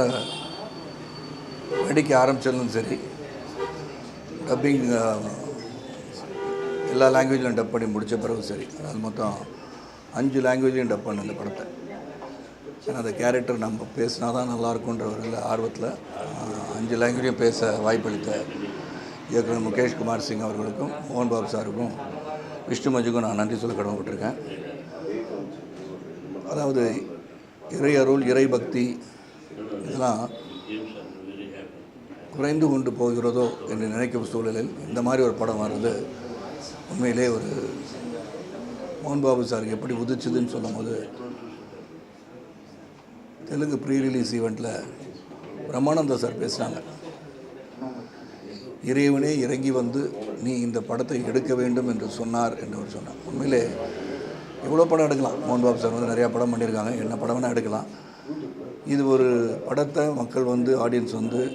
படத்தை நடிக்க ஆரம்பித்தாலும் சரி டப்பிங் எல்லா லாங்குவேஜ்லையும் டப் பண்ணி முடித்த பிறகு சரி. அது மொத்தம் அஞ்சு லாங்குவேஜ்லையும் டப் பண்ண இந்த படத்தை. ஏன்னா அந்த கேரக்டர் நம்ம பேசினா தான் நல்லாயிருக்குன்ற ஒரு ஆர்வத்தில் அஞ்சு லாங்குவேஜையும் பேச வாய்ப்பளித்த இயக்குனர் முகேஷ் குமார் சிங் அவர்களுக்கும் மோகன் பாபு சாருக்கும் விஷ்ணு மஞ்சுக்கும் நான் நன்றி சொல்ல கடமைப்பட்டிருக்கேன். அதாவது இறை அருள் இறை பக்தி இதெல்லாம் குறைந்து கொண்டு போகிறதோ என்று நினைக்கும் சூழலில் இந்த மாதிரி ஒரு படம் வர்றது உண்மையிலே ஒரு மோகன் பாபு சார் எப்படி உதிச்சுதுன்னு சொல்லும்போது தெலுங்கு ப்ரீ ரிலீஸ் ஈவெண்ட்டில் பிரம்மானந்தா சார் பேசுகிறாங்க இறைவனே இறங்கி வந்து நீ இந்த படத்தை எடுக்க வேண்டும் என்று சொன்னார் என்று அவர் சொன்னார். உண்மையிலே எவ்வளோ படம் எடுக்கலாம்? மோகன் பாபு சார் வந்து நிறையா படம் பண்ணியிருக்காங்க. என்ன படம் வேணால் எடுக்கலாம். இது ஒரு படத்தை மக்கள் வந்து ஆடியன்ஸ் வந்து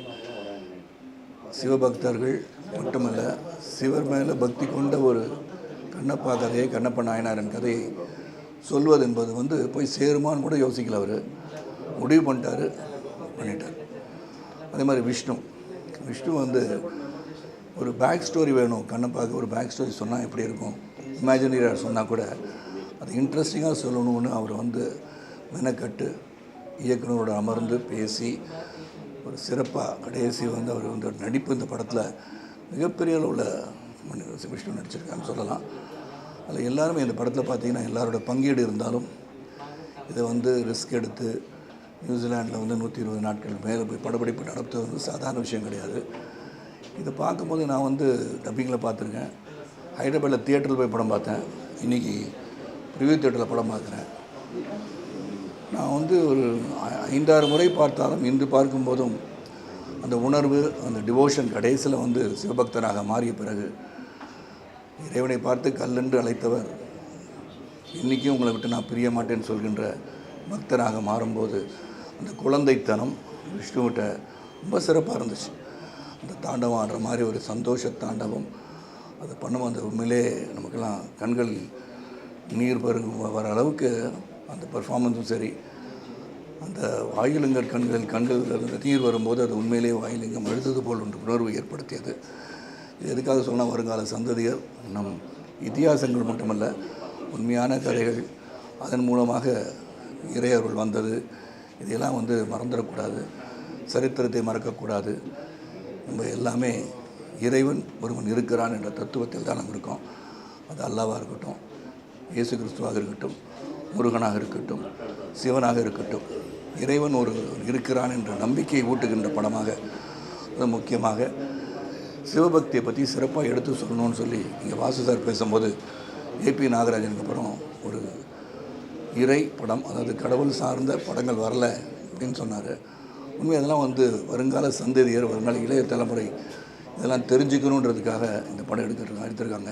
சிவபக்தர்கள் மட்டுமல்ல சிவர் மேலே பக்தி கொண்ட ஒரு கண்ணப்பா கதையை கண்ணப்ப நாயனாரின் கதையை சொல்வது என்பது வந்து போய் சேருமான்னு கூட யோசிக்கல அவர். முடிவு பண்ணிட்டாரு பண்ணிட்டார். அதே மாதிரி விஷ்ணு. விஷ்ணு வந்து ஒரு பேக் ஸ்டோரி வேணும். கண்ணப்பாவுக்கு ஒரு பேக் ஸ்டோரி சொன்னால் எப்படி இருக்கும்? இமேஜினரியாக சொன்னால் கூட அது இன்ட்ரெஸ்டிங்காக சொல்லணும்னு அவர் வந்து மெனக்கட்டு இயக்குனரோட அமர்ந்து பேசி ஒரு சிறப்பாக கடைசி வந்து அவர் வந்து ஒரு நடிப்பு இந்த படத்தில் மிகப்பெரிய அளவில் விஷ்ணு நடிச்சிருக்கான்னு சொல்லலாம். அதில் எல்லாருமே இந்த படத்தில் பார்த்தீங்கன்னா எல்லாரோட பங்கீடு இருந்தாலும் இதை வந்து ரிஸ்க் எடுத்து நியூசிலாண்டில் வந்து நூற்றி இருபது நாட்கள் மேலே போய் படப்பிடிப்பு நடத்துவது வந்து சாதாரண விஷயம் கிடையாது. இதை பார்க்கும்போது நான் வந்து டப்பிங்கில் பார்த்துருக்கேன். ஹைதராபாத்தில் தியேட்டரில் போய் படம் பார்த்தேன். இன்றைக்கி ரிவ்யூ தியேட்டரில் படம் பார்க்குறேன். நான் வந்து ஒரு ஐ- ஐந்தாறு முறை பார்த்தாலும் இன்று பார்க்கும்போதும் அந்த உணர்வு அந்த டிவோஷன் கடைசியில் வந்து சிவபக்தனாக மாறிய பிறகு இறைவனை பார்த்து கல்லென்று அழைத்தவர் இன்றைக்கும் உங்களை விட்டு நான் பிரிய மாட்டேன்னு சொல்கின்ற பக்தனாக மாறும்போது அந்த குழந்தைத்தனம் விஷ்ணுவிட்ட ரொம்ப சிறப்பாக இருந்துச்சு. அந்த தாண்டவம் ஆடுற மாதிரி ஒரு சந்தோஷ தாண்டவம் அதை பண்ணும் அந்த உண்மையிலே நமக்கெல்லாம் கண்களில் நீர் பருகும் வர அளவுக்கு அந்த பெர்ஃபார்மன்ஸும் சரி. அந்த வாயிலுங்கர் கண்கள் கண்களில் இருந்து நீர் வரும்போது அது உண்மையிலேயே வாயிலிங்கம் அழுத்தது போல் ஒன்று உணர்வு ஏற்படுத்தியது. இது எதுக்காக சொன்னால் வருங்கால சந்ததியர் நம் இத்தியாசங்கள் மட்டுமல்ல உண்மையான கதைகள் அதன் மூலமாக இறையருள் வந்தது. இதையெல்லாம் வந்து மறந்துடக்கூடாது. சரித்திரத்தை மறக்கக்கூடாது. நம்ம எல்லாமே இறைவன் ஒருவன் இருக்கிறான் என்ற தத்துவத்தில் தான் நம்ம இருக்கோம். அது அல்லாவாக இருக்கட்டும் இயேசு கிறிஸ்துவாக இருக்கட்டும். முருகனாக இருக்கட்டும் சிவனாக இருக்கட்டும் இறைவன் ஒரு இருக்கிறான் என்ற நம்பிக்கையை ஊட்டுகின்ற படமாக அது முக்கியமாக சிவபக்தியை பற்றி சிறப்பாக எடுத்து சொல்லணும்னு சொல்லி இங்கே வாசு சார் பேசும்போது ஏபி நாகராஜனுக்கு படம் ஒரு இறை படம் அதாவது கடவுள் சார்ந்த படங்கள் வரல அப்படின்னு சொன்னார். உண்மை அதெல்லாம் வந்து வருங்கால சந்ததியர் வருங்கால இளைய தலைமுறை இதெல்லாம் தெரிஞ்சுக்கணுன்றதுக்காக இந்த படம் எடுத்துருக்காங்க எடுத்திருக்காங்க.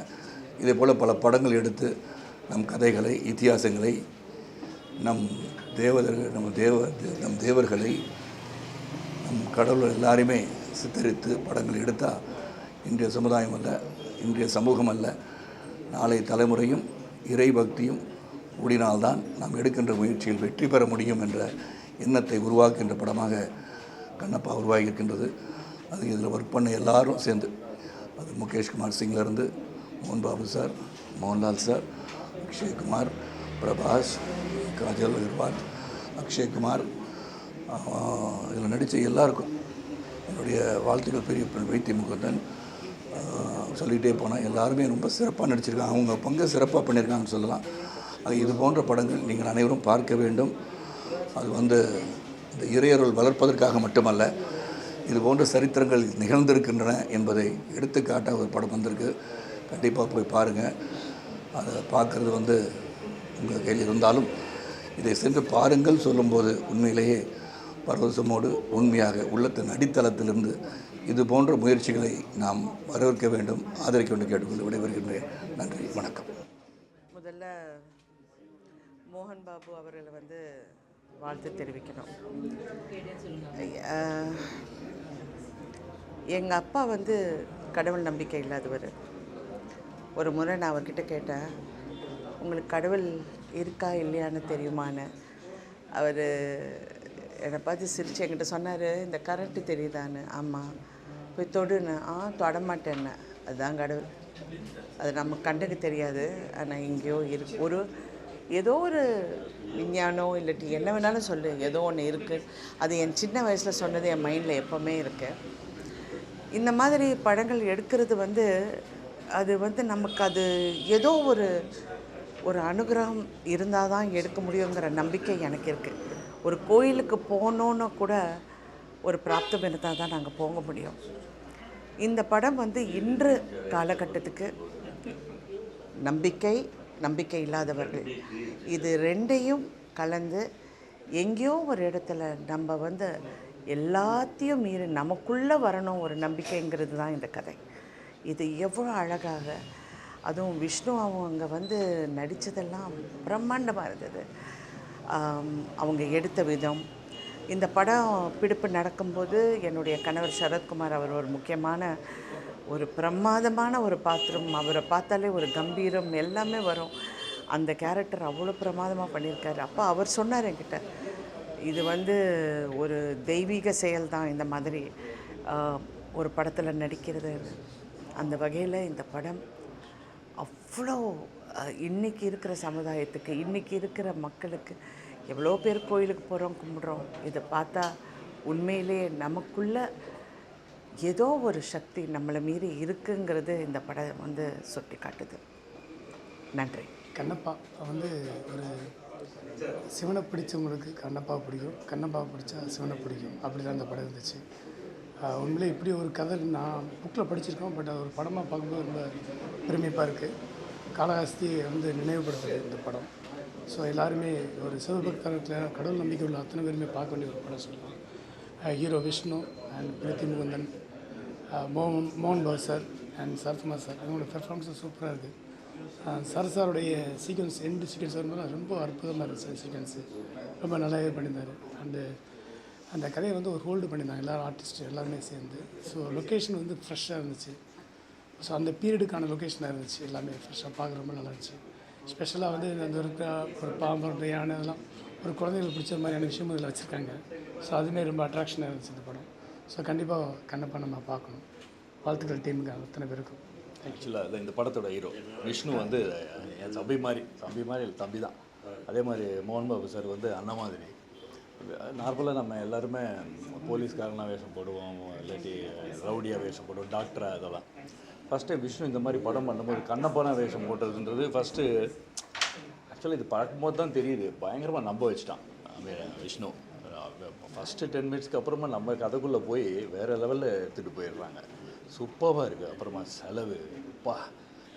இதே போல் பல படங்கள் எடுத்து நம் கதைகளை இத்தியாசங்களை நம் தேவதர்கள் நம்ம தேவ நம் தேவர்களை நம் கடவுள் எல்லாரையுமே சித்தரித்து படங்கள் எடுத்தால் இன்றைய சமுதாயம் அல்ல இன்றைய சமூகம் அல்ல. நாளை தலைமுறையும் இறை பக்தியும் கூடினால்தான் நாம் எடுக்கின்ற முயற்சியில் வெற்றி பெற முடியும் என்ற எண்ணத்தை உருவாக்குகின்ற படமாக கண்ணப்பா உருவாகியிருக்கின்றது. அது இதில் ஒர்க் பண்ண எல்லாரும் சேர்ந்து அது முகேஷ்குமார் சிங்லேருந்து மோகன் பாபு சார் மோகன்லால் சார் அக்ஷய்குமார் பிரபாஸ் காஜல் அகர்வால் அக்ஷய்குமார் இதில் நடித்த எல்லாருக்கும் என்னுடைய வாழ்த்துக்கள் பெரிய பெண் வைத்திய முகந்தன் சொல்லிகிட்டே போனால் எல்லாருமே ரொம்ப சிறப்பாக நடிச்சிருக்காங்க. அவங்க பங்கு சிறப்பாக பண்ணியிருக்காங்கன்னு சொல்லலாம். அது இது போன்ற படங்கள் நீங்கள் அனைவரும் பார்க்க வேண்டும். அது வந்து இந்த இறையருள் வளர்ப்பதற்காக மட்டுமல்ல இது போன்ற சரித்திரங்கள் நிகழ்ந்திருக்கின்றன என்பதை எடுத்துக்காட்டாக ஒரு படம் வந்திருக்கு. கண்டிப்பாக போய் பாருங்கள் அதை பார்க்குறது வந்து உங்கள் கையில் இருந்தாலும் இதை சென்று பாருங்கள் சொல்லும்போது உண்மையிலேயே பரவசமோடு உண்மையாக உள்ளத்தின் அடித்தளத்திலிருந்து இது போன்ற முயற்சிகளை நாம் வரவேற்க வேண்டும் ஆதரிக்க வேண்டும் கேட்டுக்கொண்டு விடைபெறுகின்றேன். நன்றி வணக்கம். முதல்ல மோகன் பாபு அவர்களை வந்து வாழ்த்து தெரிவிக்கணும். எங்கள் அப்பா வந்து கடவுள் நம்பிக்கை இல்லாதவர். ஒரு முறை நான் அவர்கிட்ட கேட்டேன் உங்களுக்கு கடவுள் இருக்கா இல்லையான்னு தெரியுமான்னு? அவர் என்னை பார்த்து சிரித்து என்கிட்ட சொன்னார் இந்த கரண்ட்டு தெரியுதான்னு? ஆமாம் போய் தொடுன்னு. ஆ தொட மாட்டேன்னு அதுதான் கடவுள். அது நம்ம கண்ணுக்கு தெரியாது. ஆனால் எங்கேயோ இருக்கு ஒரு ஏதோ ஒரு விஞ்ஞானம் இல்லாட்டி என்ன வேணாலும் சொல்லு ஏதோ ஒன்று இருக்குது அது என் சின்ன வயசில் சொன்னது என் மைண்டில் எப்போவுமே இருக்குது இந்த மாதிரி படங்கள் எடுக்கிறது வந்து அது வந்து நமக்கு அது ஏதோ ஒரு ஒரு அனுகிரகம் இருந்தால் தான் எடுக்க முடியுங்கிற நம்பிக்கை எனக்கு இருக்குது ஒரு கோயிலுக்கு போகணுன்னு கூட ஒரு பிராப்தம் இருந்தால் தான் நாங்கள் போக முடியும். இந்த படம் வந்து இன்று காலகட்டத்துக்கு நம்பிக்கை நம்பிக்கை இல்லாதவர்கள். இது ரெண்டையும் கலந்து எங்கேயோ ஒரு இடத்துல நம்ம வந்து எல்லாத்தையும் மீறி நமக்குள்ளே வரணும் ஒரு நம்பிக்கைங்கிறது தான் இந்த கதை. இது எவ்வளோ அழகாக. அதுவும் விஷ்ணு அவங்க வந்து நடித்ததெல்லாம் பிரம்மாண்டமாக இருந்தது. அவங்க எடுத்த விதம். இந்த படம் பிடிப்பு நடக்கும்போது என்னுடைய கணவர் சரத்குமார் அவர் ஒரு முக்கியமான ஒரு பிரமாதமான ஒரு பாத்திரம். அவரை பார்த்தாலே ஒரு கம்பீரம் எல்லாமே வரும். அந்த கேரக்டர் அவ்வளோ பிரமாதமாக பண்ணியிருக்காரு. அப்போ அவர் சொன்னார் என்கிட்ட இது வந்து ஒரு தெய்வீக செயல் தான் இந்த மாதிரி ஒரு படத்தில் நடிக்கிறது. அந்த வகையில் இந்த படம் அவ்வளோ இன்றைக்கி இருக்கிற சமுதாயத்துக்கு இன்றைக்கி இருக்கிற மக்களுக்கு எவ்வளோ பேர் கோயிலுக்கு போகிறோம் கும்பிட்றோம் இதை பார்த்தா உண்மையிலேயே நமக்குள்ள ஏதோ ஒரு சக்தி நம்மளை மீறி இருக்குங்கிறது இந்த படம் வந்து சுட்டி காட்டுது. நன்றி. கண்ணப்பா வந்து ஒரு சிவனை பிடிச்சவங்களுக்கு கண்ணப்பா பிடிக்கும் கண்ணப்பா பிடிச்சா சிவனை பிடிக்கும். அப்படி தான் அந்த படம் இருந்துச்சு. உண்மையிலே இப்படி ஒரு கதை நான் புக்கில் படிச்சிருக்கோம் பட் அது ஒரு படமாக பார்க்கும்போது ரொம்ப பெருமைப்பாக இருக்குது காளஹஸ்தியை வந்து நினைவுபடுத்துது இந்த படம். ஸோ எல்லாருமே ஒரு சிவபக்தத்தில் கடவுள் நம்பிக்கை உள்ள அத்தனை பேருமே பார்க்க வேண்டிய ஒரு படம் சொல்லலாம் ஹீரோ விஷ்ணு அண்ட் பிரீத்தி முகுந்தன் மோகன் மோகன் Babu sir and Sarathkumar sir அவங்களோட பெர்ஃபார்மன்ஸும் சூப்பராக இருக்குது சார் சாருடைய சீக்வன்ஸ் எண்டு சீக்வன்ஸ் வரும்போது ரொம்ப அற்புதமாக இருந்துச்சு சீக்வன்ஸு ரொம்ப நல்லாவே பண்ணியிருந்தார். அண்டு அந்த கதையை வந்து ஒரு ஹோல்டு பண்ணியிருந்தாங்க. எல்லோரும் ஆர்டிஸ்ட் எல்லாருமே சேர்ந்து. ஸோ லொக்கேஷன் வந்து ஃப்ரெஷ்ஷாக இருந்துச்சு. ஸோ அந்த பீரியடுக்கான லொக்கேஷனாக இருந்துச்சு. எல்லாமே ஃப்ரெஷ்ஷாக பார்க்க ரொம்ப நல்லா இருந்துச்சு. ஸ்பெஷலாக வந்து இந்த இருக்கிற ஒரு பாம்பு ஒரு யானை இதெல்லாம் ஒரு குழந்தைங்களுக்கு பிடிச்ச மாதிரியான விஷயமும் இதில் வச்சுருக்காங்க. ஸோ அதுவுமே ரொம்ப அட்ராக்ஷனாக இருந்துச்சு இந்த படம். ஸோ கண்டிப்பாக கண்ணப்பா நம்ம பார்க்கணும். வாழ்த்துக்கள் டீமுக்கு அத்தனை பேருக்கும். ஆக்சுவலாக இந்த படத்தோட ஹீரோ விஷ்ணு வந்து என் தம்பி மாதிரி தம்பி மாதிரி தம்பி தான் அதே மாதிரி மோகன் பாபு சார் வந்து அண்ணன் மாதிரி. நார்மலாக நம்ம எல்லாருமே போலீஸ்காரனாக வேஷம் போடுவோம் இல்லாட்டி ரவுடியாக வேஷம் போடுவோம் டாக்டராக அதெல்லாம் ஃபஸ்ட்டு விஷ்ணு இந்த மாதிரி படம் பண்ணும்போது கண்ணப்பான வேஷம் போட்டதுன்றது ஃபஸ்ட்டு ஆக்சுவலி இது பார்க்கும்போது தான் தெரியுது. பயங்கரமாக நம்ப வச்சுட்டான் விஷ்ணு. ஃபஸ்ட்டு டென் மினிட்ஸ்க்கு அப்புறமா நம்ம கதைக்குள்ளே போய் வேறு லெவலில் எடுத்துகிட்டு போயிடுறாங்க. சூப்பராக இருக்குது அப்புறமா செலவு. அப்பா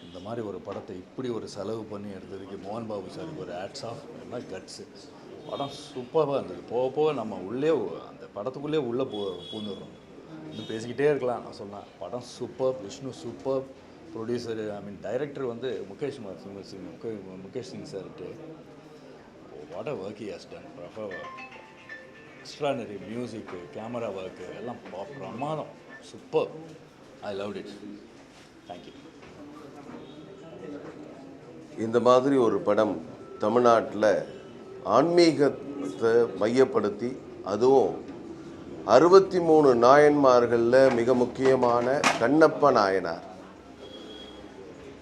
இந்த மாதிரி ஒரு படத்தை இப்படி ஒரு செலவு பண்ணி எடுத்ததுக்கு மோகன் பாபு சாருக்கு ஒரு ஆட்ஸ் ஆஃப் எல்லாம் கட்ஸு படம் சூப்பராக இருந்தது. போக போக நம்ம உள்ளே அந்த படத்துக்குள்ளே உள்ளே போ பூந்துடுறோம் இன்னும் பேசிக்கிட்டே இருக்கலாம் நான் சொன்னேன் படம் super Vishnu super producer I mean director வந்து முகேஷ் குமார் சிங் சிங் முகே- Mukesh Singh chart what a work has done extraordinary music camera work எல்லாம் பிரமாதம். Super I love it thank you இந்த மாதிரி ஒரு படம் தமிழ்நாட்டில் ஆன்மீகத்தை மையப்படுத்தி அதுவும் அறுபத்தி மூணு நாயன்மார்களில் மிக முக்கியமான கண்ணப்ப நாயனார்.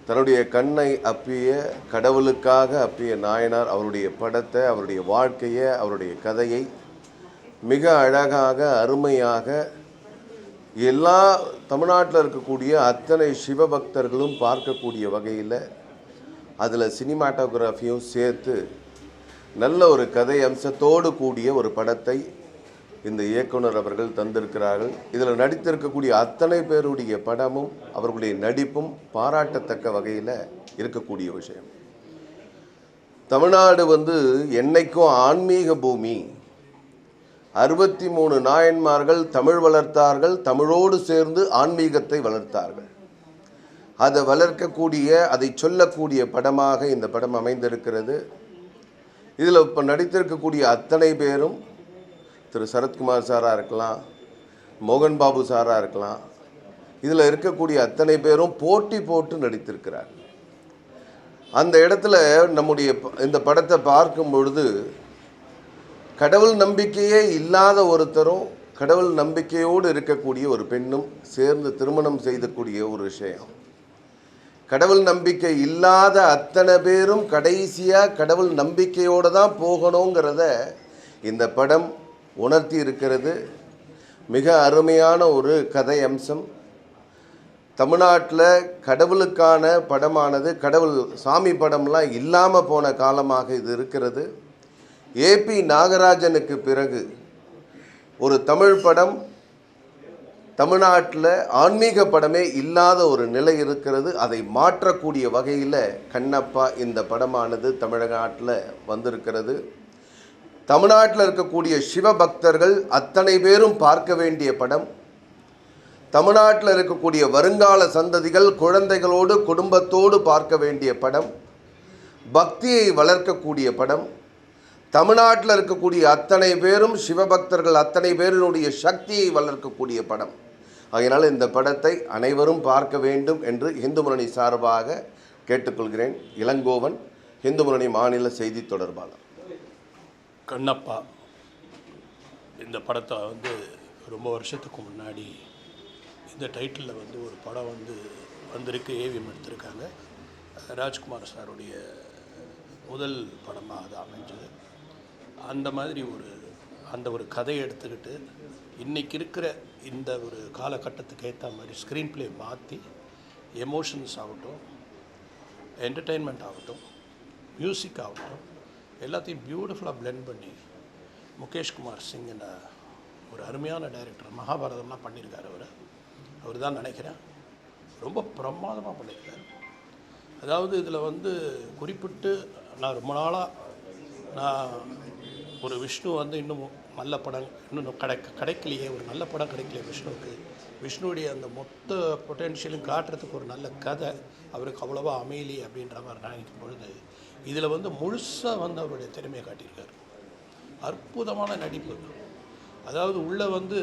தன்னுடைய கண்ணை அப்பிய கடவுளுக்காக அப்பிய நாயனார் அவருடைய படத்தை அவருடைய வாழ்க்கையை அவருடைய கதையை மிக அழகாக அருமையாக எல்லா தமிழ்நாட்டில் இருக்கக்கூடிய அத்தனை சிவபக்தர்களும் பார்க்கக்கூடிய வகையில் அதில் சினிமாட்டோகிராஃபியும் சேர்த்து நல்ல ஒரு கதை அம்சத்தோடு கூடிய ஒரு படத்தை இந்த இயக்குனர் அவர்கள் தந்திருக்கிறார்கள். இதில் நடித்திருக்கக்கூடிய அத்தனை பேருடைய படமும் அவர்களுடைய நடிப்பும் பாராட்டத்தக்க வகையில் இருக்கக்கூடிய விஷயம். தமிழ்நாடு வந்து என்னைக்கும் ஆன்மீக பூமி. அறுபத்தி மூணு நாயன்மார்கள் தமிழ் வளர்த்தார்கள் தமிழோடு சேர்ந்து ஆன்மீகத்தை வளர்த்தார்கள். அதை வளர்க்கக்கூடிய அதை சொல்லக்கூடிய படமாக இந்த படம் அமைந்திருக்கிறது. இதில் இப்போ நடித்திருக்கக்கூடிய அத்தனை பேரும் திரு சரத்குமார் சாராக இருக்கலாம் மோகன் பாபு சாராக இருக்கலாம் இதில் இருக்கக்கூடிய அத்தனை பேரும் போட்டி போட்டு நடித்திருக்கிறார். அந்த இடத்துல நம்முடைய ப- இந்த படத்தை பார்க்கும் பொழுது கடவுள் நம்பிக்கையே இல்லாத ஒருத்தரும் கடவுள் நம்பிக்கையோடு இருக்கக்கூடிய ஒரு பெண்ணும் சேர்ந்து திருமணம் செய்தக்கூடிய ஒரு விஷயம். கடவுள் நம்பிக்கை இல்லாத அத்தனை பேரும் கடைசியாக கடவுள் நம்பிக்கையோடு தான் போகணுங்கிறத இந்த படம் உணர்த்தி இருக்கிறது. மிக அருமையான ஒரு கதை அம்சம். தமிழ்நாட்டில் கடவுளுக்கான படமானது கடவுள் சாமி படம்லாம் இல்லாமல் போன காலமாக இது இருக்கிறது. ஏபி நாகராஜனுக்கு பிறகு ஒரு தமிழ் படம் தமிழ்நாட்டில் ஆன்மீக படமே இல்லாத ஒரு நிலை இருக்கிறது. அதை மாற்றக்கூடிய வகையில் கண்ணப்பா இந்த படமானது தமிழ்நாட்டில் வந்திருக்கிறது. தமிழ்நாட்டில் இருக்கக்கூடிய சிவபக்தர்கள் அத்தனை பேரும் பார்க்க வேண்டிய படம். தமிழ்நாட்டில் இருக்கக்கூடிய வருங்கால சந்ததிகள் குழந்தைகளோடு குடும்பத்தோடு பார்க்க வேண்டிய படம். பக்தியை வளர்க்கக்கூடிய படம். தமிழ்நாட்டில் இருக்கக்கூடிய அத்தனை பேரும் சிவபக்தர்கள் அத்தனை பேரினுடைய சக்தியை வளர்க்கக்கூடிய படம். அதனால் இந்த படத்தை அனைவரும் பார்க்க வேண்டும் என்று இந்து முரணி சார்பாக கேட்டுக்கொள்கிறேன். இளங்கோவன் இந்து முரணி மாநில செய்தி தொடர்பாளர். கண்ணப்பா இந்த படத்தை வந்து ரொம்ப வருஷத்துக்கு முன்னாடி இந்த டைட்டிலில் வந்து ஒரு படம் வந்து வந்திருக்கு ஏவிஎம் எடுத்திருக்காங்க. ராஜ்குமார் சாருடைய முதல் படமாக அது அமைஞ்சது. அந்த மாதிரி ஒரு அந்த ஒரு கதையை எடுத்துக்கிட்டு இன்றைக்கி இருக்கிற இந்த ஒரு காலகட்டத்துக்கு ஏற்ற மாதிரி ஸ்க்ரீன் ப்ளே மாற்றி எமோஷன்ஸ் ஆகட்டும் என்டர்டெயின்மெண்ட் ஆகட்டும் மியூசிக் ஆகட்டும் எல்லாத்தையும் பியூட்டிஃபுல்லாக பிளெண்ட் பண்ணி முகேஷ் குமார் சிங்ன ஒரு அருமையான டைரக்டர் மகாபாரதம்லாம் பண்ணியிருக்காரு அவர். அவர் தான் நினைக்கிறேன். ரொம்ப பிரமாதமாக பண்ணியிருக்காரு அதாவது இதில் வந்து குறிப்பிட்டு நான் ரொம்ப நாளாக நான் ஒரு விஷ்ணு வந்து இன்னும் நல்ல படம் இன்னும் கிடை கிடைக்கலையே ஒரு நல்ல படம் கிடைக்கலையே விஷ்ணுவுக்கு. விஷ்ணுவுடைய அந்த மொத்த பொட்டென்ஷியலும் காட்டுறதுக்கு ஒரு நல்ல கதை. அவருக்கு அவ்வளோவா அமையலி அப்படின்ற மாதிரி நினைக்கும் பொழுது இதில் வந்து முழுசாக வந்து அவருடைய திறமையை காட்டியிருக்காரு. அற்புதமான நடிப்பு. அதாவது உள்ளே வந்து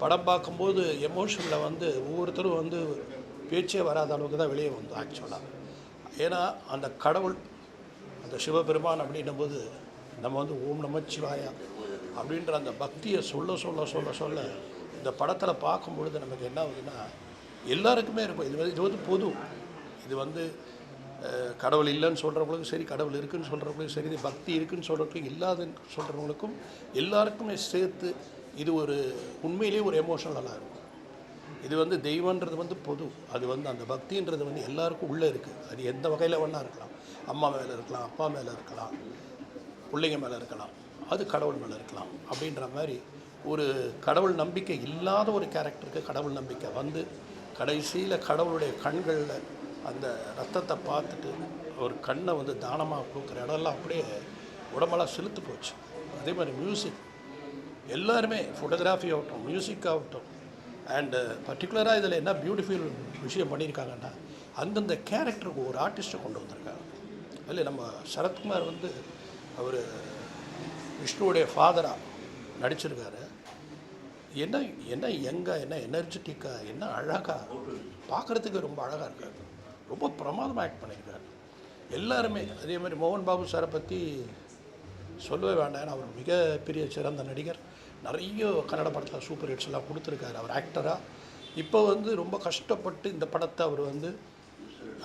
படம் பார்க்கும்போது எமோஷனில் வந்து ஒவ்வொருத்தரும் வந்து பேச்சே வராத அளவுக்கு தான் வெளியே வந்தோம் ஆக்சுவலாக ஏன்னா அந்த கடவுள் அந்த சிவபெருமான் அப்படின்னும் போது நம்ம வந்து ஓம் நமச்சிவாயா அப்படின்ற அந்த பக்தியை சொல்ல சொல்ல சொல்ல சொல்ல இந்த படத்தில் பார்க்கும் பொழுது நமக்கு என்ன ஆகுதுன்னா எல்லாருக்குமே இருக்கும். இது வந்து இது வந்து பொது. இது வந்து கடவுள் இல்லைன்னு சொல்கிறவங்களுக்கும் சரி கடவுள் இருக்குன்னு சொல்கிறவங்களுக்கும் சரி இது பக்தி இருக்குன்னு சொல்கிறவங்களுக்கும் இல்லாதுன்னு சொல்கிறவங்களுக்கும் எல்லாருக்குமே சேர்த்து இது ஒரு உண்மையிலேயே ஒரு எமோஷனலாக இருக்கும். இது வந்து தெய்வன்றது வந்து பொது. அது வந்து அந்த பக்தின்றது வந்து எல்லாருக்கும் உள்ளே இருக்குது அது எந்த வகையில் வேணால் இருக்கலாம். அம்மா மேலே இருக்கலாம் அப்பா மேலே இருக்கலாம் பிள்ளைங்க மேலே இருக்கலாம். அது கடவுள் மேலே இருக்கலாம். அப்படின்ற மாதிரி ஒரு கடவுள் நம்பிக்கை இல்லாத ஒரு கேரக்டருக்கு கடவுள் நம்பிக்கை வந்து கடைசியில் கடவுளுடைய கண்களில் அந்த ரத்தத்தை பார்த்துட்டு ஒரு கண்ணை வந்து தானமாக கொடுக்குற இடம்லாம் அப்படியே உடம்பெல்லாம் செலுத்து போச்சு. அதே மாதிரி மியூசிக் எல்லாருமே ஃபோட்டோகிராஃபி ஆகட்டும் மியூசிக் ஆகட்டும். அண்டு பர்டிகுலராக இதில் என்ன பியூட்டிஃபுல் விஷயம் பண்ணியிருக்காங்கன்னா அந்தந்த கேரக்டருக்கு ஒரு ஆர்டிஸ்ட்டை கொண்டு வந்திருக்காங்க. இல்லை நம்ம சரத்குமார் வந்து அவர் விஷ்ணுவுடைய ஃபாதராக நடிச்சிருக்காரு. என்ன என்ன எங்கே என்ன எனர்ஜெட்டிக்காக என்ன அழகாக பார்க்குறதுக்கு ரொம்ப அழகாக இருக்காரு. ரொம்ப பிரமாதமாக ஆக்ட் பண்ணியிருக்காரு எல்லாருமே அதே மாதிரி மோகன் பாபு சாரை பற்றி சொல்லவே வேண்டாம். அவர் மிகப்பெரிய சிறந்த நடிகர். நிறைய கன்னட படத்தில் சூப்பர் ஹிட்ஸ்லாம் கொடுத்துருக்காரு. அவர் ஆக்டராக இப்போ வந்து ரொம்ப கஷ்டப்பட்டு இந்த படத்தை அவர் வந்து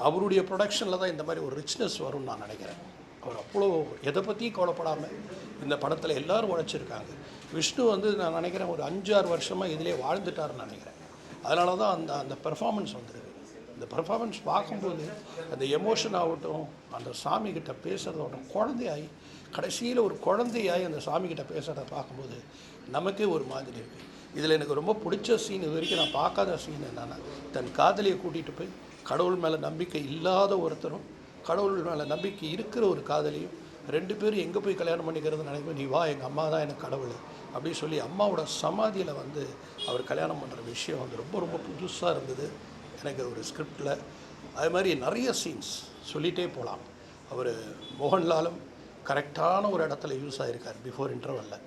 அவருடைய ப்ரொடக்ஷனில் தான் இந்த மாதிரி ஒரு ரிச்னஸ் வரும்னு நான் நினைக்கிறேன். அவர் அவ்வளோ எதை பற்றியும் கவலைப்படாமல் இந்த படத்தில் எல்லோரும் உழைச்சிருக்காங்க. விஷ்ணு வந்து நான் நினைக்கிறேன் ஒரு அஞ்சாறு வருஷமாக இதிலே வாழ்ந்துட்டாருன்னு நினைக்கிறேன். அதனால தான் அந்த அந்த பெர்ஃபார்மன்ஸ் வந்துடுது இந்த பெர்ஃபார்மன்ஸ் பார்க்கும்போது அந்த எமோஷன் ஆகட்டும் அந்த சாமிக்கிட்ட பேசுகிறதாகட்டும் குழந்தையாகி கடைசியில் ஒரு குழந்தையாகி அந்த சாமிக்கிட்ட பேசுகிறத பார்க்கும்போது நமக்கே ஒரு மாதிரி இருக்குது இதில் எனக்கு ரொம்ப பிடிச்ச சீன் இது வரைக்கும் நான் பார்க்காத சீன் என்னென்னா தன் காதலியை கூட்டிகிட்டு போய் கடவுள் மேலே நம்பிக்கை இல்லாத ஒருத்தரும் கடவுள் மேலே நம்பிக்கை இருக்கிற ஒரு காதலியும் ரெண்டு பேரும் எங்கே போய் கல்யாணம் பண்ணிக்கிறது நினைக்கும் நீ வா எங்கள் அம்மா தான் எனக்கு கடவுள். அப்படின்னு சொல்லி அம்மாவோட சமாதியில் வந்து அவர் கல்யாணம் பண்ணுற விஷயம் வந்து ரொம்ப ரொம்ப புதுசாக இருந்தது. எனக்கு ஒரு ஸ்கிரிப்டில் அது மாதிரி நிறைய சீன்ஸ் சொல்லிகிட்டே போகலாம் அவர் மோகன்லாலும் கரெக்டான ஒரு இடத்துல யூஸ் ஆகிருக்கார் பிஃபோர் இன்டர்வலில்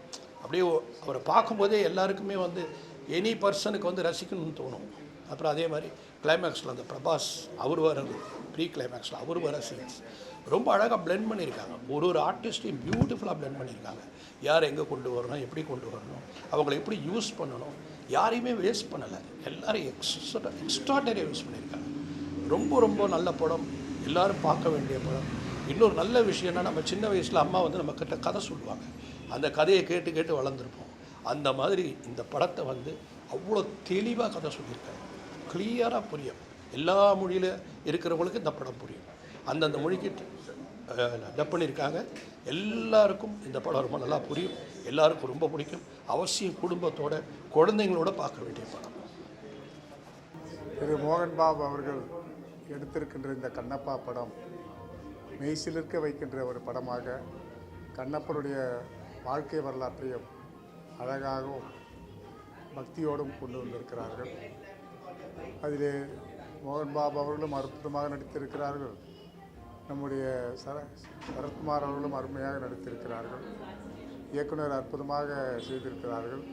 அப்படியே அவரை பார்க்கும்போதே எல்லாருக்குமே வந்து எனி பர்சனுக்கு வந்து ரசிக்கணும்னு தோணும். அப்புறம் அதே மாதிரி கிளைமேக்ஸில் அந்த பிரபாஸ் அவர் வர்றது. ப்ரீ கிளைமேக்ஸில் அவர் வர சீன்ஸ் ரொம்ப அழகாக பிளெண்ட் பண்ணியிருக்காங்க. ஒரு ஒரு ஆர்டிஸ்ட்டையும் பியூட்டிஃபுல்லாக பிளெண்ட் பண்ணியிருக்காங்க. யார் எங்கே கொண்டு வரணும் எப்படி கொண்டு வரணும் அவங்கள எப்படி யூஸ் பண்ணணும் யாரையுமே வேஸ்ட் பண்ணலை. எல்லோரும் எக்ஸ்ட்ரா எக்ஸ்ட்ராடரியாக யூஸ் பண்ணியிருக்காங்க. ரொம்ப ரொம்ப நல்ல படம். எல்லோரும் பார்க்க வேண்டிய படம். இன்னொரு நல்ல விஷயம்னா நம்ம சின்ன வயசில் அம்மா வந்து நம்ம கிட்ட கதை சொல்லுவாங்க. அந்த கதையை கேட்டு கேட்டு வளர்ந்துருப்போம். அந்த மாதிரி இந்த படத்தை வந்து அவ்வளோ தெளிவாக கதை சொல்லியிருக்காங்க. கிளியராக புரியும். எல்லா மொழியில் இருக்கிறவங்களுக்கு இந்த படம் புரியும். அந்தந்த மொழிக்கு டப் பண்ணியிருக்காங்க. எல்லாருக்கும் இந்த படம் ரொம்ப நல்லா புரியும். எல்லாருக்கும் ரொம்ப பிடிக்கும். அவசியம் குடும்பத்தோட குழந்தைங்களோட பார்க்க வேண்டிய படம். திரு. மோகன்பாபு அவர்கள் எடுத்திருக்கின்ற இந்த கண்ணப்பா படம் மெய்சிலிருக்க வைக்கின்ற ஒரு படமாக கண்ணப்பருடைய வாழ்க்கை வரலாற்றையும் அழகாகவும் பக்தியோடும் கொண்டு வந்திருக்கிறார்கள். அதிலே மோகன் பாபு அவர்களும் அற்புதமாக நடித்திருக்கிறார்கள். நம்முடைய சர சரத்குமார் அவர்களும் அருமையாக நடித்திருக்கிறார்கள். இயக்குனர் அற்புதமாக செய்திருக்கிறார்கள்.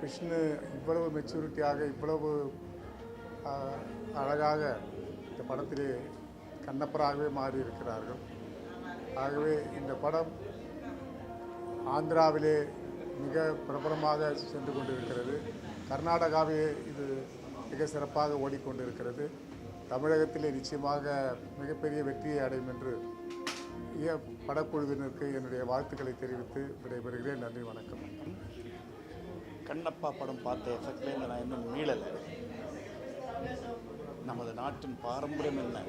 கிருஷ்ணு இவ்வளவு மெச்சூரிட்டியாக இவ்வளவு அழகாக இந்த படத்திலே கண்ணப்பராகவே மாறி இருக்கிறார்கள் ஆகவே இந்த படம் ஆந்திராவிலே மிக பிரபலமாக சென்று கொண்டிருக்கிறது. கர்நாடகாவே இது மிக சிறப்பாக ஓடிக்கொண்டிருக்கிறது. தமிழகத்திலே நிச்சயமாக மிகப்பெரிய வெற்றியை அடையும் என்று படக்குழுவினருக்கு என்னுடைய வாழ்த்துக்களை தெரிவித்து விடைபெறுகிறேன். நன்றி வணக்கம். கண்ணப்பா படம் பார்த்த எஃபெக்ட்லேருந்து நான் இன்னும் மீளலை. நமது நாட்டின் பாரம்பரியம் என்ன?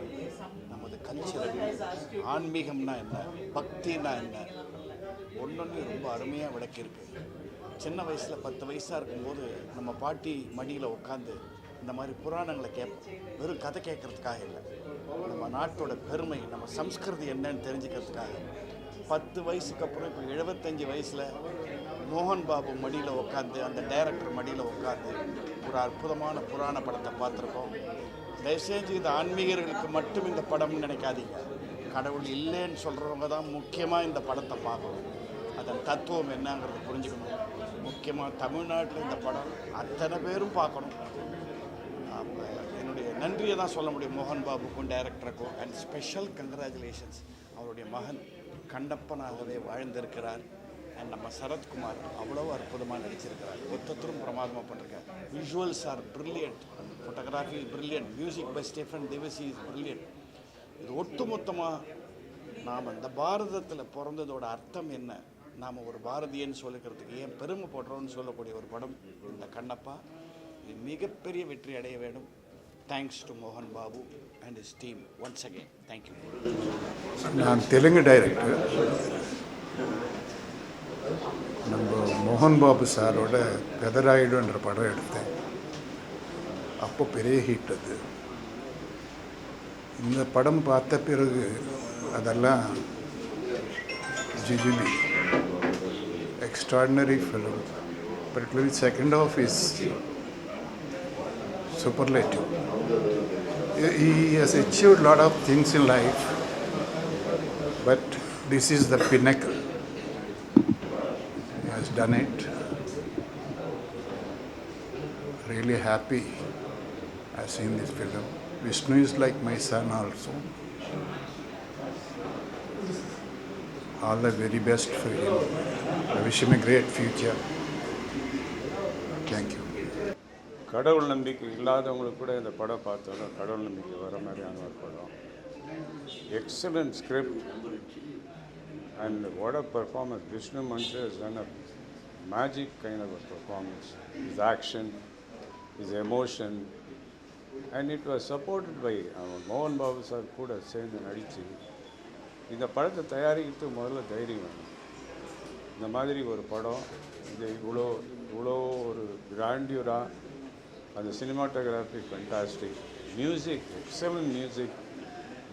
நமது கல்ச்சர் என்ன? ஆன்மீகம்னா என்ன? பக்தினா என்ன? ஒன்றொன்று ரொம்ப அருமையாக விளக்கியிருக்கு. சின்ன வயசில் பத்து வயசாக இருக்கும்போது நம்ம பாட்டி மடியில் உட்காந்து இந்த மாதிரி புராணங்களை கேட்போம் வெறும் கதை கேட்கறதுக்காக இல்லை. நம்ம நாட்டோட பெருமை நம்ம சம்ஸ்கிருதி என்னன்னு தெரிஞ்சுக்கிறதுக்காக. பத்து வயசுக்கு அப்புறம் இப்போ எழுபத்தஞ்சி வயசில் மோகன் பாபு மடியில் உட்காந்து அந்த டைரக்டர் மடியில் உட்காந்து ஒரு அற்புதமான புராண படத்தை பார்த்துருக்கோம். தயவுசெஞ்சு இது ஆன்மீகர்களுக்கு மட்டும் இந்த படம்னு நினைக்காதீங்க. கடவுள் இல்லைன்னு சொல்கிறவங்க தான் முக்கியமாக இந்த படத்தை பார்க்கணும். அதன் தத்துவம் என்னங்கிறத புரிஞ்சுக்கணும். முக்கியமாக தமிழ்நாட்டில் இந்த படம் அத்தனை பேரும் பார்க்கணும். நன்றியை தான் சொல்ல முடியும். மோகன் பாபுக்கும் டைரக்டருக்கும் அண்ட் ஸ்பெஷல் கங்க்ராச்சுலேஷன்ஸ் அவருடைய மகன் கண்டப்பனாகவே வாழ்ந்திருக்கிறார். அண்ட் நம்ம சரத்குமார் அவ்வளோ அற்புதமாக நடிச்சிருக்கிறார். ஒத்தத்தரும் பிரமாதமாக பண்ணிருக்கார். Visuals are brilliant photography is brilliant music by Stephen Devassy is brilliant இது ஒட்டுமொத்தமாக நாம் இந்த பாரதத்தில் பிறந்ததோட அர்த்தம் என்ன? நாம் ஒரு பாரதியன்னு சொல்லிக்கிறதுக்கு ஏன் பெருமை போடுறோம்னு சொல்லக்கூடிய ஒரு படம் இந்த கண்ணப்பா. இது மிகப்பெரிய வெற்றி அடைய வேண்டும். தேங்க்ஸ் டு மோகன் Babu and is team once again thank you நான் தெலுங்கு டைரக்டர் நம்ம மோகன் பாபு சாரோட பெதராயுடுன்ற படம் எடுத்தேன். அப்போ பெரிய ஹிட் அது. இந்த படம் பார்த்த பிறகு அதெல்லாம் ஜிஜிபி. Extraordinary film particularly second half is superlative. He has achieved a lot of things in life, but this is the pinnacle. He has done it. Really happy I've seen this film. Vishnu is like my son also. All the very best for him. I wish him a great future. கடவுள் நம்பிக்கை இல்லாதவங்களுக்கு கூட இந்த படம் பார்த்தாலும் கடவுள் நம்பிக்கை வர மாதிரியான ஒரு படம். Excellent script and what a performance Vishnu Manchu is done a magic kind of performance is action is emotion and it was supported by மோகன் பாபு சார் கூட சேர்ந்து நடித்து இந்த படத்தை தயாரிக்கிறதுக்கு முதல்ல தைரியம் வேணும் இந்த மாதிரி ஒரு படம் இது இவ்வளோ இவ்வளோ ஒரு கிராண்டியூராக அந்த cinematography fantastic music excellent music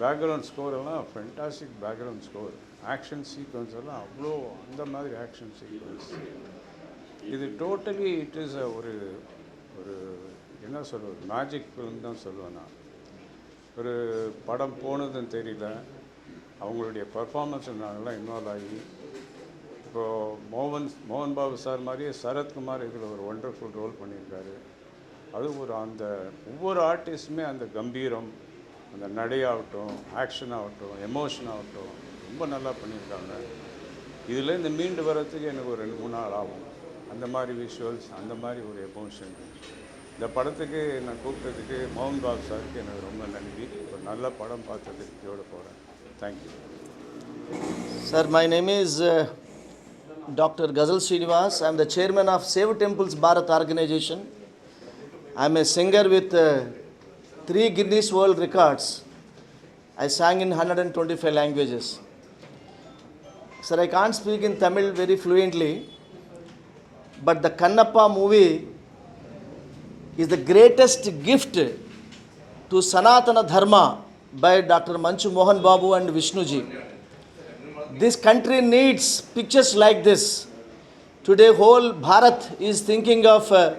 background score எல்லாம் fantastic background score action sequence எல்லாம் அவ்வளோ அந்த மாதிரி ஆக்ஷன் சீக்வன்ஸ் இது டோட்டலி இட் இஸ் ஒரு ஒரு என்ன சொல்வது மேஜிக் ஃபிலிம் தான் சொல்லுவேன் நான். ஒரு படம் போனதுன்னு தெரியல. அவங்களுடைய பர்ஃபார்மன்ஸ் நாங்கள்லாம் இன்வால்வ் ஆகி இப்போது மோகன் மோகன் பாபு சார் மாதிரியே சரத்குமார் இதில் ஒரு ஒண்டர்ஃபுல் ரோல் பண்ணியிருக்காரு. அது ஒரு அந்த ஒவ்வொரு ஆர்டிஸ்ட்டுமே அந்த கம்பீரம் அந்த நடையாகட்டும் ஆக்ஷன் ஆகட்டும் எமோஷன் ஆகட்டும் ரொம்ப நல்லா பண்ணியிருக்காங்க. இதுலேருந்து மீண்டு வர்றதுக்கு எனக்கு ஒரு ரெண்டு மூணு நாள் ஆகும். அந்த மாதிரி விஷுவல்ஸ் அந்த மாதிரி ஒரு எமோஷன் இந்த படத்துக்கு நான் கூப்பிட்டதுக்கு மோகன் பாபு சாருக்கு எனக்கு ரொம்ப நன்றி. ஒரு நல்ல படம் பார்த்ததுக்கு இதோட போகிறேன் thank you sir my name is doctor Gazal Srinivas I am the chairman of save temples Bharat organisation. I am a singer with uh, three Guinness World Records. I sang in 125 languages. Sir, I can't speak in Tamil very fluently, but the Kannappa movie is the greatest gift to Sanatana Dharma by Dr. Manchu Mohan Babu and Vishnuji. This country needs pictures like this. Today, whole Bharat is thinking of uh,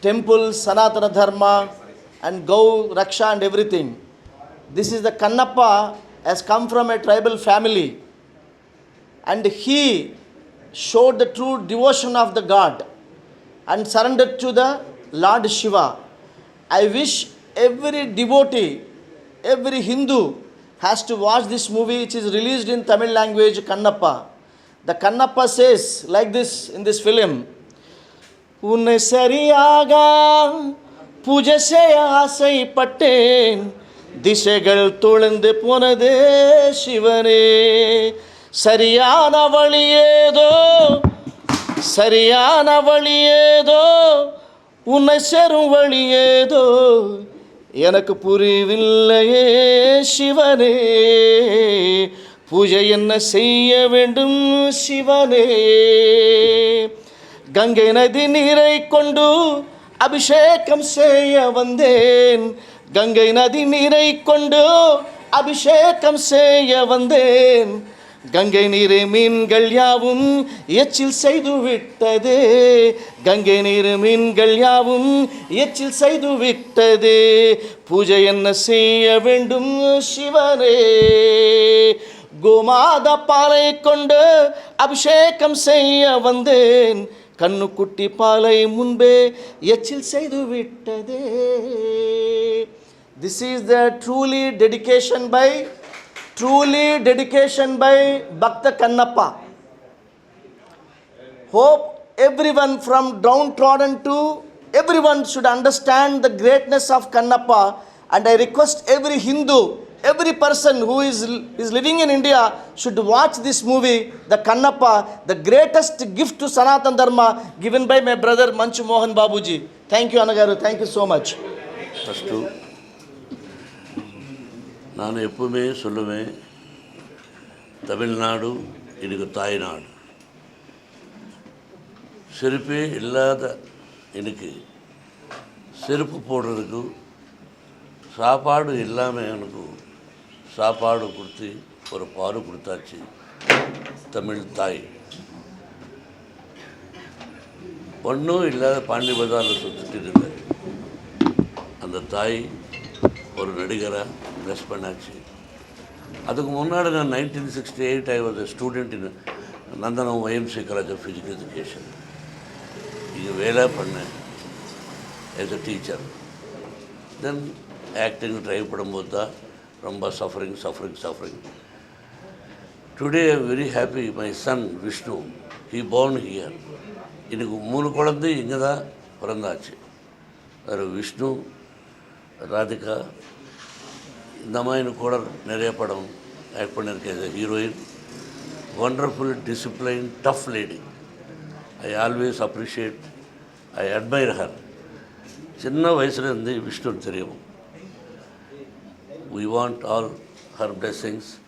temples, Sanatana Dharma, and Gau, Raksha, and everything. This is the Kannappa has come from a tribal family, and he showed the true devotion of the God and surrendered to the Lord Shiva. I wish every devotee, every Hindu has to watch this movie which is released in Tamil language Kannappa. The Kannappa says like this in this film உன்னை சரியாக பூஜை செய்ய ஆசைப்பட்டேன். திசைகள் தொழுந்து போனது சிவனே. சரியான வழி ஏதோ சரியான வழி ஏதோ உன்னை சேரும் வழி ஏதோ. எனக்கு புரியவில்லையே சிவனே. பூஜை என்ன செய்ய வேண்டும் சிவனே. கங்கை நதி நீரை கொண்டு அபிஷேகம் செய்ய வந்தேன். கங்கை நதி நீரை கொண்டு அபிஷேகம் செய்ய வந்தேன். கங்கை நீரை மீன்கள் யாவும் எச்சில் செய்து விட்டது. கங்கை நீர் மீன்கள் யாவும் எச்சில் செய்து விட்டதே. பூஜை என்ன செய்ய வேண்டும் சிவரே கோமாத பாலை கொண்டு அபிஷேகம் செய்ய வந்தேன். கண்ணுக்குட்டி பாலை முன்பே எச்சில் செய்து விட்டதே this is the truly dedication by truly dedication by Bhakta Kannappa hope everyone from downtrodden to everyone should understand the greatness of kannappa and i request every hindu every person who is, is living in india should watch this movie the kannappa the greatest gift to sanatan dharma given by my brother manchu mohan babuji thank you anagaru thank you so much first நான் எப்பவுமே சொல்லுவேன் தமிழ்நாடு எனக்கு தாய்நாடு செருப்பே இல்லாத எனக்கு செருப்பு போடுறதுக்கு சாப்பாடு இல்லாமல் எனக்கு சாப்பாடு கொடுத்து ஒரு பாரு கொடுத்தாச்சு. தமிழ் தாய். ஒன்றும் இல்லாத பாண்டி பஜாரில் சுற்றிட்டு இருந்தேன் அந்த தாய் ஒரு நடிகராக ப்ளஸ் பண்ணாச்சு. அதுக்கு முன்னாடி நான் nineteen sixty eight I was student in Nandanam YMC college of physical education இங்கே வேலை பண்ணேன் as a teacher then acting try பண்ணும்போது தான் ரொம்ப suffering suffering suffering today I very happy my son Vishnu he born here எனக்கு மூணு குழந்தை இங்கே தான் பிறந்தாச்சு. வேறு விஷ்ணு ராதிகா இந்த மாதிரி கூட நிறைய படம் ஆக்ட் பண்ணியிருக்கேன் heroine wonderful discipline tough lady I always appreciate I admire her சின்ன வயசுலேருந்து விஷ்ணு தெரியும். We want all her blessings.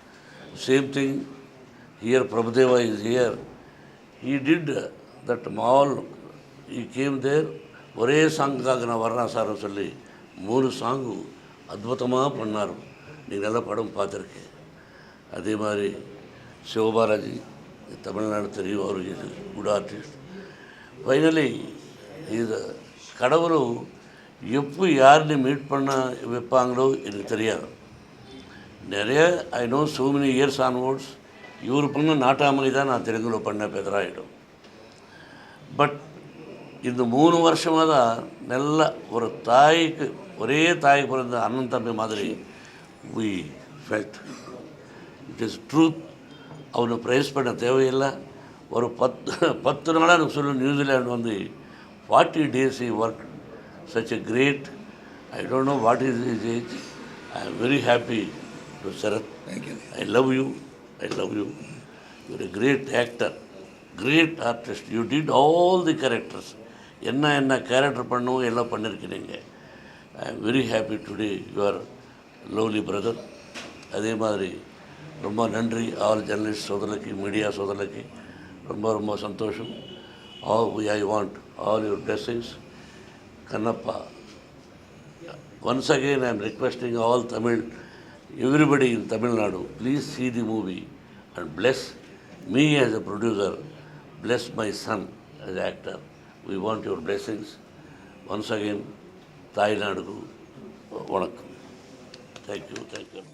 Same thing here, Prabhudeva is here. He did that all, he came there, ஒரே சாங்குக்காக நான் வர்றேன் சார் சொல்லி மூணு song அற்புதமாக பண்ணார். நீங்கள் நல்ல படம் பார்த்துருக்கேன் அதே மாதிரி சிவபாலாஜி தமிழ்நாடு தெரியும் அவர் குட் ஆர்டிஸ்ட் ஃபைனலி இது கடவுளும் எப்போ யாருன்னு மீட் பண்ண வைப்பாங்களோ எனக்கு தெரியாது. நிறைய I know so many years onwards இவர் பண்ண நாட்டாமணி தான் நான் தெலுங்குல பண்ண பெதராயிடும். பட் இந்த மூணு வருஷமாக தான் நல்ல ஒரு தாய்க்கு ஒரே தாய் பிறந்த அண்ணன் தம்பி மாதிரி we felt it is truth அவனை ப்ரைஸ் பண்ண தேவையில்லை. ஒரு பத்து பத்து நாளாக எனக்கு சொல்லு நியூசிலாண்டு வந்து forty days E work such a great, I don't know what is his age. I am very happy to Sarat. Thank you. I love you. I love you. You are a great actor, great artist. You did all the characters. என்ன என்ன character பண்ணவும் எல்லாம் பண்ணியிருக்கிறீங்க I am very happy today your lovely brother அதே மாதிரி ரொம்ப நன்றி all journalist சோதனைக்கு மீடியா சோதனைக்கு ரொம்ப ரொம்ப சந்தோஷம் all I want all your blessings Kannappa. Once again, I am requesting all Tamil, everybody in Tamil Nadu, please see the movie and bless me as a producer, bless my son as an actor. We want your blessings. Once again, Thai Nadu, Thank you, thank you.